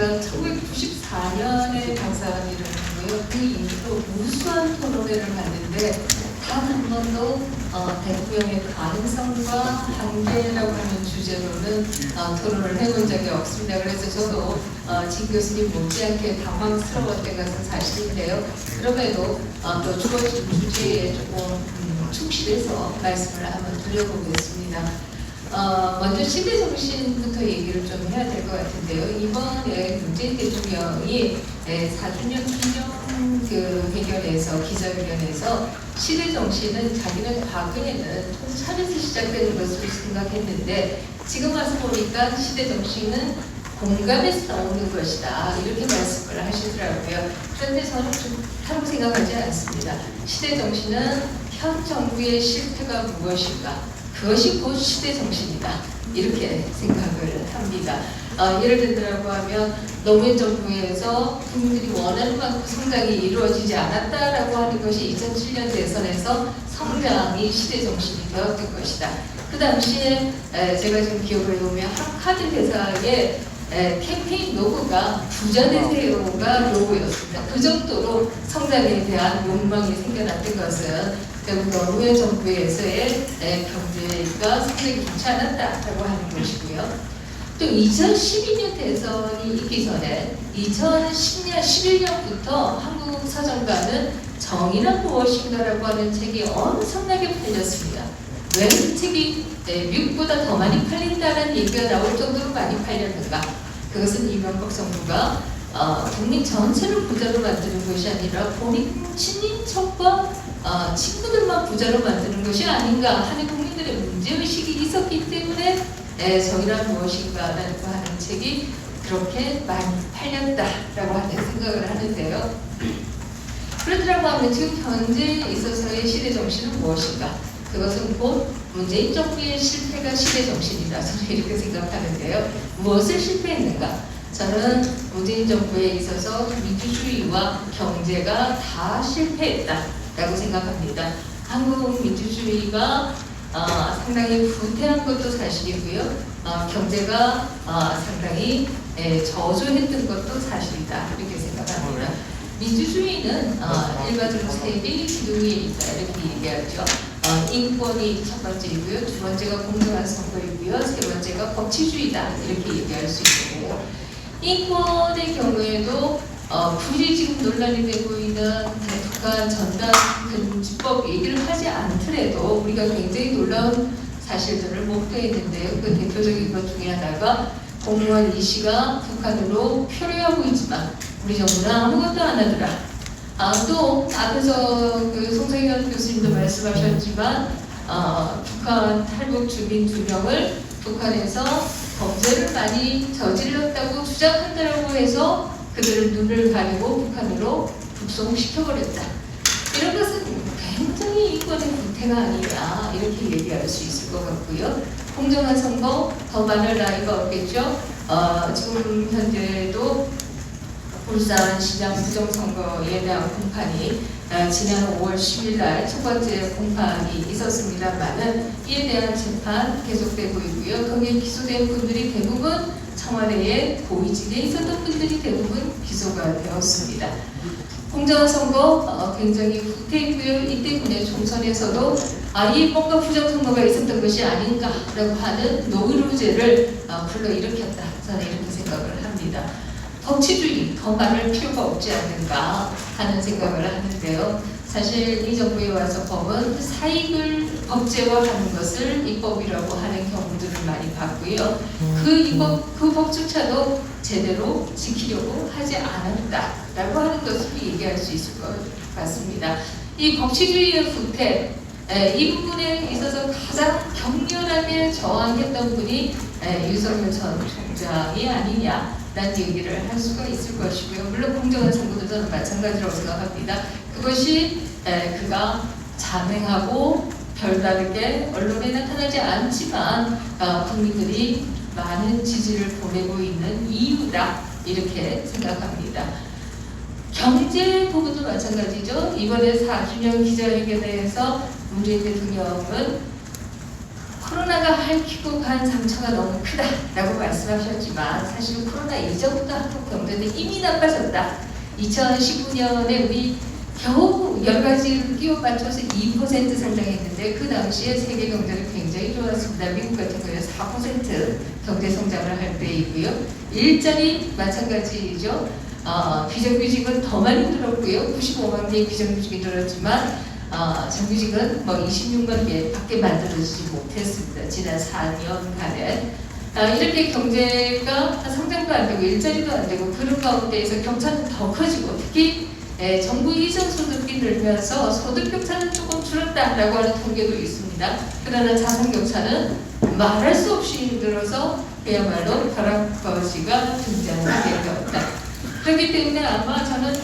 제가 1994년에 박사학위를 했고요. 그 이후로 무수한 토론회를 봤는데 단 한 번도 어, 대통령의 가능성과 한계라고 하는 주제로는 어, 토론을 해본 적이 없습니다. 그래서 저도 어, 진 교수님 못지않게 당황스러웠던 것은 사실인데요. 그럼에도 어, 또 주어진 주제에 조금 음, 충실해서 말씀을 한번 드려보겠습니다. 어, 먼저 시대 정신부터 얘기를 좀 해야 될 것 같은데요. 이번에 문재인 대통령이 예, 4주년 기념 그 회견에서 기자회견에서 시대 정신은 자기는 과거에는 통찰에서 시작되는 것으로 생각했는데 지금 와서 보니까 시대 정신은 공감에서 나오는 것이다 이렇게 말씀을 하시더라고요. 그런데 저는 좋다고 생각하지 않습니다. 시대 정신은 현 정부의 실패가 무엇인가 그것이 곧 시대 정신이다 이렇게 생각을 합니다. 어, 예를 들라고 하면 노무현 정부에서 국민들이 원하는 만큼 성장이 이루어지지 않았다라고 하는 것이 2007년 대선에서 성장이 시대 정신이 되었던 것이다. 그 당시에 에, 제가 지금 기억을 해보면 카드 회사의 에, 캠페인 로고가 부자 되세요가 로고였습니다. 그 정도로 성장에 대한 욕망이 생겨났던 것은 결국 노무현 정부에서의 에, 경제가 성장이 좋지 않았다라고 하는 것이고요. 또 2012년 대선이 있기 전에 2010년 11년부터 한국 사정가는 정의란 무엇인가라고 하는 책이 엄청나게 팔렸습니다. 왜 그 책이 네, 미국보다 더 많이 팔린다는 얘기가 나올 정도로 많이 팔렸는가? 그것은 이명박 정부가 어, 국민 전체를 부자로 만드는 것이 아니라 본인 친인척과 어, 친구들만 부자로 만드는 것이 아닌가 하는 국민들의 문제의식이 있었기 때문에 에, 정의란 무엇인가라고 하는 책이 그렇게 많이 팔렸다라고 하는 생각을 하는데요. 그렇다고 하면 지금 현재에 있어서의 시대 정신은 무엇인가? 그것은 곧 문재인 정부의 실패가 시대 정신이다. 저는 이렇게 생각하는데요. 무엇을 실패했는가? 저는 문재인 정부에 있어서 민주주의와 경제가 다 실패했다라고 생각합니다. 한국 민주주의가 어, 상당히 후퇴한 것도 사실이고요. 어, 경제가 어, 상당히 예, 저조했던 것도 사실이다. 이렇게 생각합니다. 민주주의는 어, 일반적으로 세 개의 기둥이 있다. 이렇게 얘기하죠. 어, 인권이 첫 번째이고요. 두 번째가 공정한 선거이고요. 세 번째가 법치주의다. 이렇게 얘기할 수 있고요. 인권의 경우에도 어, 굳이 지금 논란이 되고 있는 북한 전단 금지법 얘기를 하지 않더라도 우리가 굉장히 놀라운 사실들을 목도했는데요. 그 대표적인 것 중에 하나가 공무원 이 씨가 북한으로 표류하고 있지만 우리 정부는 아무것도 안 하더라. 아, 또 앞에서 그 송성현 교수님도 말씀하셨지만 어, 북한 탈북 주민 두 명을 북한에서 범죄를 많이 저질렀다고 주장한다고 해서 그들을 눈을 가리고 북한으로 북송시켜버렸다. 이런 것은 굉장히 인권의 구태가 아니라 이렇게 얘기할 수 있을 것 같고요. 공정한 선거 더 많을 나이가 없겠죠. 어, 지금 현재도 울산 시장 부정선거에 대한 공판이 어, 지난 5월 10일 날 첫 번째 공판이 있었습니다만은 이에 대한 재판 계속되고 있고요. 거기에 기소된 분들이 대부분 청와대에 고위직에 있었던 분들이 대부분 기소가 되었습니다. 공정한 선거 어, 굉장히 후퇴했고요. 이 때문에 총선에서도 아, 이 뭔가 부정선거가 있었던 것이 아닌가라고 하는 노이로제를 어, 불러일으켰다. 저는 이렇게 생각을 법치주의 더 많을 필요가 없지 않는가 하는 생각을 하는데요. 사실 이 정부에 와서 법은 사익을 법제화하는 것을 입법이라고 하는 경우들을 많이 봤고요. 그 입법 그 법조차도 제대로 지키려고 하지 않았다라고 하는 것을 얘기할 수 있을 것 같습니다. 이 법치주의의 후퇴 에, 이 부분에 있어서 가장 격렬하게 저항했던 분이 에, 유석열 전 총장이 아니냐 라는 얘기를 할 수가 있을 것이고요. 물론 공정한 저는 마찬가지라고 생각합니다. 그것이 에, 그가 자맹하고 별다르게 언론에 나타나지 않지만 어, 국민들이 많은 지지를 보내고 있는 이유다 이렇게 생각합니다. 경제 부분도 마찬가지죠. 이번에 4주년 기자회견에서 문재인 대통령은 코로나가 핥히고 간 상처가 너무 크다라고 말씀하셨지만 사실 코로나 이전부터 한국 경제는 이미 나빠졌다. 2019년에 우리 겨우 여러 가지를 끼워 맞춰서 2% 성장했는데 그 당시에 세계 경제는 굉장히 좋았습니다. 미국 같은 경우에 4% 경제 성장을 할 때이고요. 일자리 마찬가지죠. 어, 비정규직은 더 많이 늘었고요. 95만 개의 비정규직이 늘었지만 어, 정규직은 뭐 26만 개밖에 만들어지지 못했습니다. 지난 4년간에 아, 이렇게 경제가 성장도 안 되고 일자리도 안 되고 그런 가운데에서 격차는 더 커지고 특히 예, 정부 이전 소득이 늘면서 소득 격차는 조금 줄었다라고 하는 통계도 있습니다. 그러나 자산 격차는 말할 수 없이 늘어서 그야말로 벼락거지가 등장하게 되었다. 그렇기 때문에 아마 저는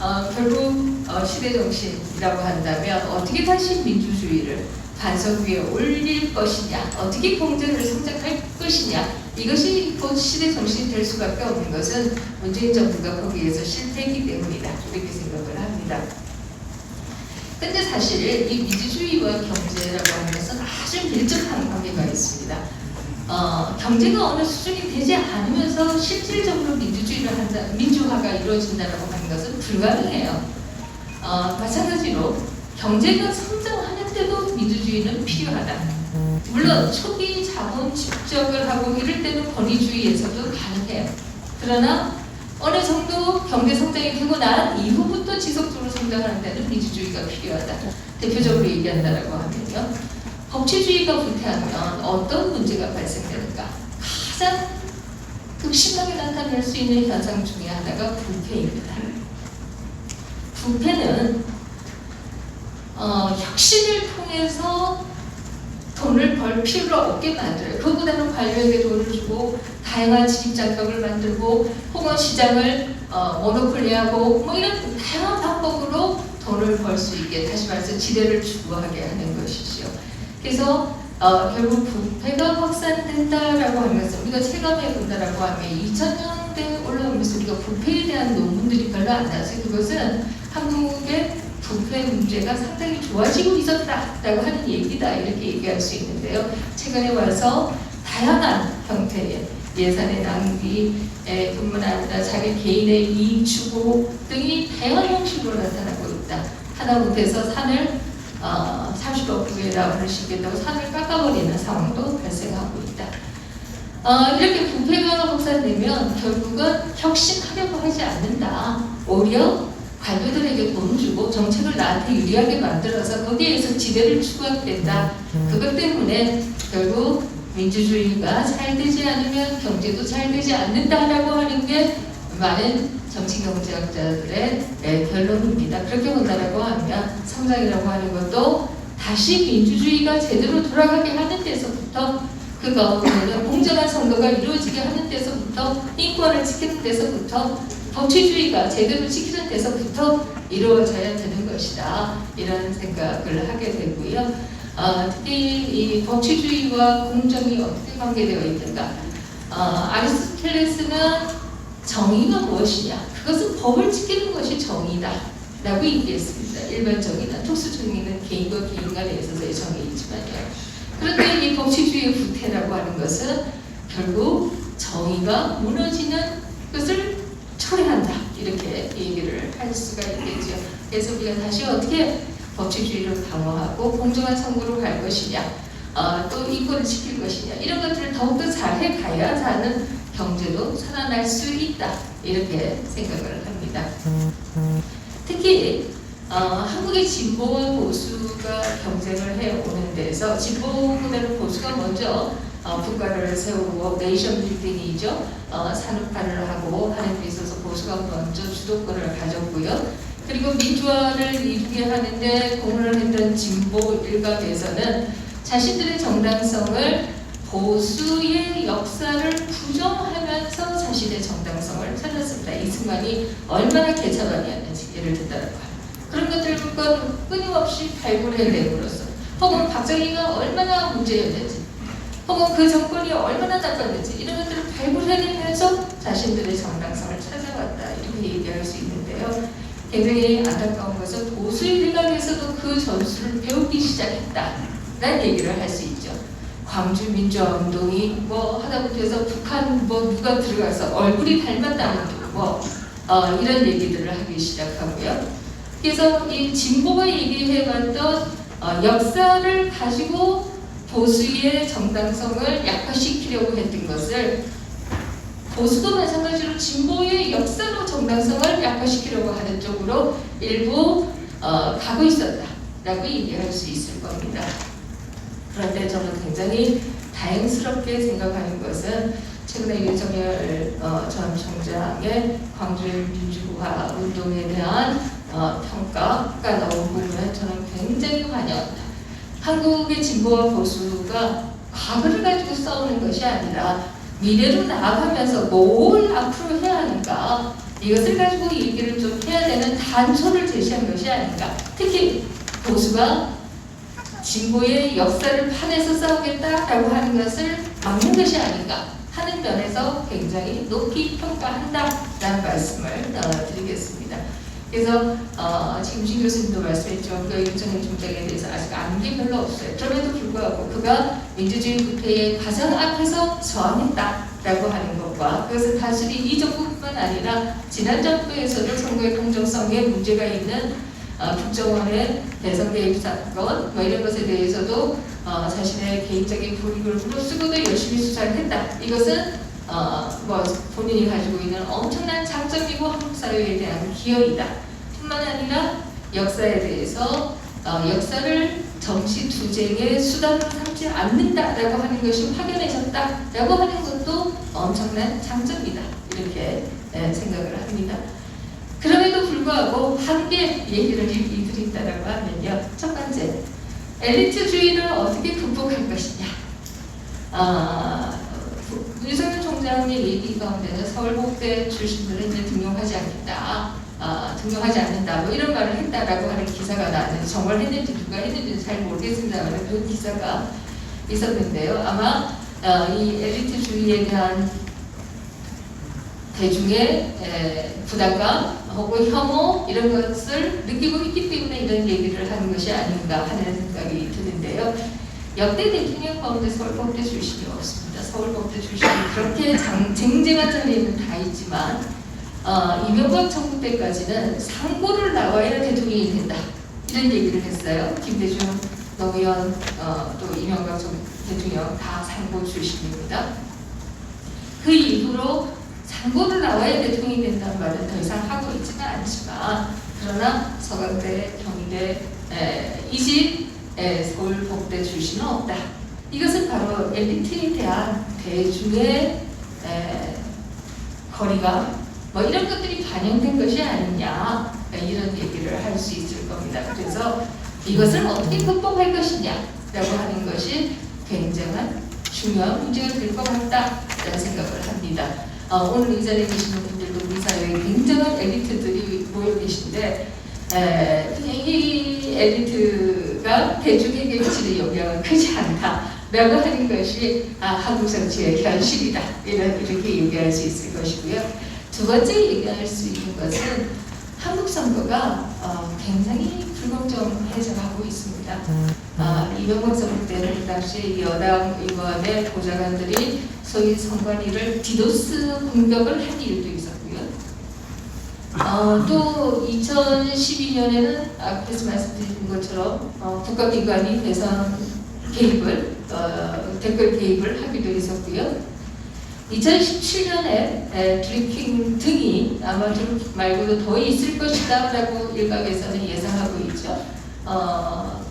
어, 결국 어, 시대 정신이라고 한다면 어떻게 다시 민주주의를 반석 위에 올릴 것이냐, 어떻게 경제를 성장할 것이냐, 이것이 곧 시대 정신이 될 수밖에 없는 것은 문재인 정부가 거기에서 실패했기 때문이다. 이렇게 생각을 합니다. 근데 사실 이 민주주의와 경제라고 하는 것은 아주 밀접한 관계가 있습니다. 어, 경제가 어느 수준이 되지 않으면서 실질적으로 민주주의를 한다, 민주화가 이루어진다라고 하는 것은 불가능해요. 어, 마찬가지로 경제가 성장하는데도 민주주의는 필요하다. 물론 초기 자본 집적을 하고 이럴 때는 권위주의에서도 가능해요. 그러나 어느 정도 경제 성장이 되고 난 이후부터 지속적으로 성장하는 데는 민주주의가 필요하다. 대표적으로 얘기한다라고 하면요. 법치주의가 불태하면 어떤 문제가 발생되는가? 가장 극심하게 나타낼 수 있는 현상 중에 하나가 부패입니다. 부패는 어, 혁신을 통해서 돈을 벌 필요가 없게 만들어요. 그보다는 관료에게 돈을 주고 다양한 진입 장벽을 만들고 혹은 시장을 어, 모노폴리하고 뭐 이런 다양한 방법으로 돈을 벌 수 있게 다시 말해서 지대를 추구하게 하는 것이죠. 그래서 어, 결국 부패가 확산된다라고 것은 우리가 체감해 본다라고 하면 2000년대 올라오면서 우리가 부패에 대한 논문들이 별로 안 나와서 그것은 한국의 부패 문제가 상당히 좋아지고 있었다라고 하는 얘기다 이렇게 얘기할 수 있는데요. 최근에 와서 다양한 형태의 예산의 낭비뿐만 아니라 자기 개인의 이익 추구 등이 다양한 형식으로 나타나고 있다. 하다 못해서 산을 어, 30억 부에라 할수 있겠다고 산을 깎아버리는 상황도 발생하고 있다. 어, 이렇게 부패가 확산되면 결국은 혁신하려고 하지 않는다. 오히려 관료들에게 돈 주고 정책을 나한테 유리하게 만들어서 거기에서 지대를 추구하게 된다. 그것 때문에 결국 민주주의가 잘 되지 않으면 경제도 잘 되지 않는다라고 하는 게 많은 정치 경제학자들의 네, 결론입니다. 그렇게 본다라고 하면 성장이라고 하는 것도 다시 민주주의가 제대로 돌아가게 하는 데서부터 그 가운데는 공정한 선거가 이루어지게 하는 데서부터 인권을 지키는 데서부터 법치주의가 제대로 지키는 데서부터 이루어져야 되는 것이다 이런 생각을 하게 되고요. 어, 특히 이 법치주의와 공정이 어떻게 관계되어 있는가? 어, 아리스토텔레스는 정의가 무엇이냐? 그것은 법을 지키는 것이 정의다. 라고 얘기했습니다. 일반 정의나 특수 정의는 개인과 개인 간에 있어서의 정의이지만요. 그런데 이 법치주의의 부패라고 하는 것은 결국 정의가 무너지는 것을 초래한다. 이렇게 얘기를 할 수가 있겠죠. 그래서 우리가 다시 어떻게 법치주의를 강화하고 공정한 선거로 갈 것이냐, 어, 또 인권을 지킬 것이냐 이런 것들을 더욱더 잘해 가야 사는 경제도 살아날 수 있다 이렇게 생각을 합니다. 특히 어, 한국의 진보와 보수가 경쟁을 해오는 데서 진보보다는 보수가 먼저 어, 국가를 세우고 네이션 빌딩이죠. 어, 산업화를 하고 하는 데 있어서 보수가 먼저 주도권을 가졌고요. 그리고 민주화를 이루게 하는데 공헌을 했던 진보 일각에서는 자신들의 정당성을 보수의 역사를 부정하면서 자신의 정당성을 찾았습니다. 이승만이 얼마나 개차반이었는지 예를 든다라고 하면 그런 것들을 끊임없이 발굴해내므로써 혹은 박정희가 얼마나 문제였는지 혹은 그 정권이 얼마나 나빴는지 이런 것들을 발굴해내면서 자신들의 정당성을 찾아왔다 이렇게 얘기할 수 있는데요. 굉장히 안타까운 것은 보수의 일각에서도 그 전술을 배우기 시작했다라는 얘기를 할 수 있죠. 광주 민주화 운동이 뭐 하다못해서 북한 뭐 누가 들어가서 얼굴이 닮았다는 둥뭐 어, 이런 얘기들을 하기 시작하고요. 그래서 이 진보가 얘기해봤던 어, 역사를 가지고 보수의 정당성을 약화시키려고 했던 것을 보수도 마찬가지로 진보의 역사로 정당성을 약화시키려고 하는 쪽으로 일부 어, 가고 있었다라고 얘기할 수 있을 겁니다. 그런데 저는 굉장히 다행스럽게 생각하는 것은 최근에 윤석열 어, 전 총장의 광주 민주화 운동에 대한 어, 평가가 나온 부분은 저는 굉장히 환영합니다. 한국의 진보와 보수가 과거를 가지고 싸우는 것이 아니라 미래로 나아가면서 뭘 앞으로 해야 하는가 이것을 가지고 얘기를 좀 해야 되는 단초를 제시한 것이 아닌가 특히 보수가 진보의 역사를 파내서 싸우겠다라고 하는 것을 막는 것이 아닌가 하는 면에서 굉장히 높이 평가한다라는 말씀을 어, 드리겠습니다. 그래서 어, 지금 신 교수님도 말씀했죠. 그 윤석열 총장에 대해서 아직 게 별로 없어요. 그럼에도 불구하고 그가 민주주의 국회의 가장 앞에서 저항했다라고 하는 것과 그것은 단순히 이 정부뿐만 아니라 지난 정부에서도 선거의 공정성에 문제가 있는 어, 국정원의 대선 개입 사건 뭐 이런 것에 대해서도 어, 자신의 개인적인 불이익을 무릅쓰고도 열심히 수사를 했다. 이것은 어, 뭐 본인이 가지고 있는 엄청난 장점이고 한국 사회에 대한 기여이다. 뿐만 아니라 역사에 대해서 어, 역사를 정치 투쟁의 수단으로 삼지 않는다라고 하는 것이 확연해졌다라고 하는 것도 엄청난 장점이다. 이렇게 예, 생각을 합니다. 그럼에도 불구하고 한개 얘기를 이드린다라고 하면요. 첫 번째, 엘리트주의를 어떻게 극복할 것이냐. 아, 윤석열 총장의 얘기 가운데는 서울 복대 출신들은 이제 등용하지 않겠다. 아, 등용하지 않는다. 뭐 이런 말을 했다라고 하는 기사가 나왔는데 정말 했는지 누가 했는지는 잘 모르겠습니다만 그런 기사가 있었는데요. 아마 어, 이 엘리트주의에 대한 대중의 에, 부담감 혹은 혐오 이런 것을 느끼고 있기 때문에 이런 얘기를 하는 것이 아닌가 하는 생각이 드는데요. 역대 대통령 가운데 서울 법대 출신이 없습니다. 서울법대 출신이 그렇게 장, 쟁쟁한 자리에는 다 있지만 어, 이명박 정부 때까지는 상고를 나와야 대통령이 된다 이런 얘기를 했어요. 김대중 노무현 어, 또 이명박 정 대통령 다 상고 출신입니다. 그 이후로 상고를 나와야 대통령이 된다는 말은 더 이상 하고 있지는 않지만 그러나 서강대, 경희대, 에, 이집, 에, 서울 복대 출신은 없다. 이것은 바로 엘리트에 대한 대중의 에, 거리가 뭐 이런 것들이 반영된 것이 아니냐 이런 얘기를 할 수 있을 겁니다. 그래서 이것을 어떻게 극복할 것이냐라고 하는 것이 굉장한 중요한 문제가 될 것 같다라는 생각을 합니다. 어, 오늘 이 자리에 계시는 분들도 우리 사회에 굉장한 엘리트들이 모여 계신데 에, 이 엘리트가 대중에게 미치는 영향은 크지 않다 라고 하는 것이 아, 한국 정치의 현실이다 이런 이렇게 얘기할 수 있을 것이고요. 두 번째 얘기할 수 있는 것은 한국 선거가 어, 굉장히 불공정해져 가고 있습니다. 아, 이명박 정부 때는 그 당시 여당 의원의 보좌관들이 소위 선관위를 디도스 공격을 한 일도 있었고요. 어, 또 2012년에는 앞에서 말씀드린 것처럼 어, 국가기관이 대선 개입을 어, 댓글 개입을 하기도 했었고요. 2017년에 드리킹 등이 아마 드리킹 말고도 더 있을 것이다라고 일각에서는 예상하고 있죠. 어,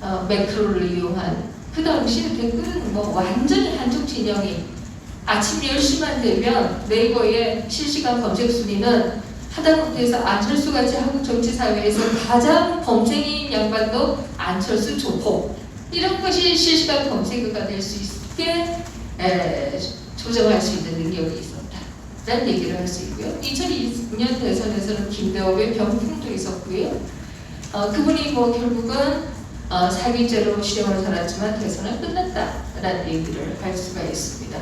어, 매크로를 이용한 그 당시 댓글은 뭐 완전히 한쪽 진영이 아침 10시만 되면 네이버의 실시간 검색 순위는 하다못해서 안철수 같이 한국 정치 사회에서 가장 범생인 양반도 안철수 조폭 이런 것이 실시간 검색어가 될 수 있게 에, 조정할 수 있는 능력이 있었다라는 얘기를 할 수 있고요. 2020년 대선에서는 김대업의 병풍도 있었고요. 어, 그분이 뭐 결국은 어, 사기죄로 실형을 살았지만 대선은 끝났다라는 얘기를 할 수가 있습니다.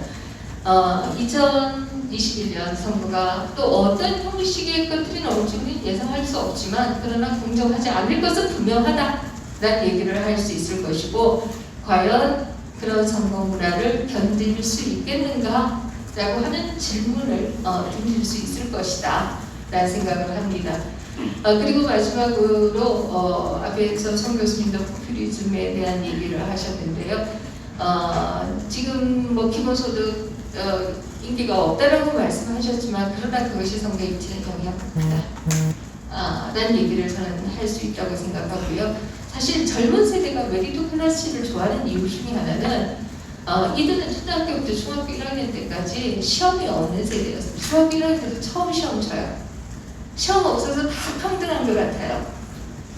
어, 2021년 선거가 또 어떤 형식의 것들이 나올지는 예상할 수 없지만 그러나 공정하지 않을 것은 분명하다 라는 얘기를 할 수 있을 것이고 과연 그런 선거 문화를 견딜 수 있겠는가 라고 하는 질문을 어, 던질 수 있을 것이다 라는 생각을 합니다. 어, 그리고 마지막으로 어, 앞에서 송 교수님도 포퓰리즘에 대한 얘기를 하셨는데요. 어, 지금 뭐 기본소득 어, 인기가 없다라고 말씀하셨지만 그러나 그것이 미치는 영향이 없다. 아, 라는 얘기를 저는 할 수 있다고 생각하고요. 사실 젊은 세대가 메리토크라시를 좋아하는 이유 중에 하나는 어, 이들은 초등학교부터 중학교 1학년 때까지 시험이 없는 세대였습니다. 중학교 1학년 때도 처음 시험 쳐요. 시험 없어서 다 평등한 것 같아요.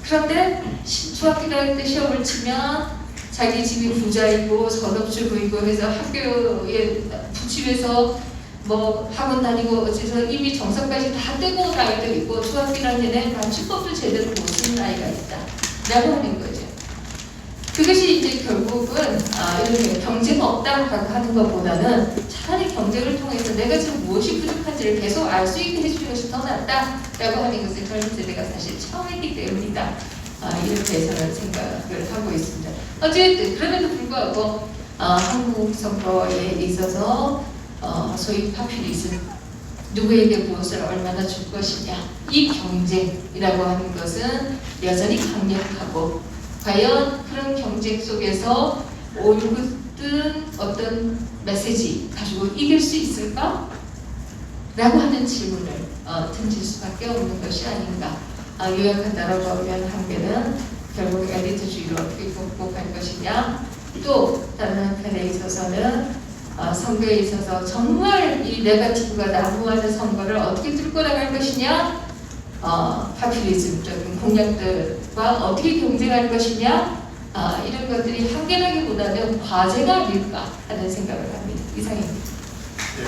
그런데 시- 중학교 1학년 때 시험을 치면 자기 집이 부자이고 전업주고 있고 해서 학교에 부침해서 뭐 학원 다니고 어째서 이미 정상까지 다 떼고 온 아이들 있고 중학교 1학년에 맞춤법도 제대로 못 쓰는 아이가 있다. 하는 거죠. 그것이 이제 결국은 아, 이렇게 경제가 없다라고 하는 것보다는 차라리 경쟁을 통해서 내가 지금 무엇이 부족한지를 계속 알 수 있게 해주는 것이 더 낫다라고 하는 것을 젊은 세대가 사실 처음 했기 때문이다. 아, 이렇게 저는 생각을 하고 있습니다. 어쨌든 그럼에도 불구하고 아, 한국 선거에 있어서 어, 소위 파퓰리즘 누구에게 무엇을 얼마나 줄 것이냐. 이 경쟁이라고 하는 것은 여전히 강력하고 과연 그런 경쟁 속에서 올곧은 어떤 메시지 가지고 이길 수 있을까? 라고 하는 질문을 어, 던질 수밖에 없는 것이 아닌가. 아, 요약한다라고 하면 한 개는 결국 엘리트주의를 어떻게 극복할 것이냐. 또 다른 한편에 있어서는 어, 선거에 있어서 정말 이 네가티브가 난무하는 선거를 어떻게 뚫고 나갈 것이냐 어, 파퓰리즘적인 공약들과 어떻게 경쟁할 것이냐 아, 이런 것들이 한계라기보다는 과제가 아닐까 하는 생각을 합니다. 이상입니다. 네,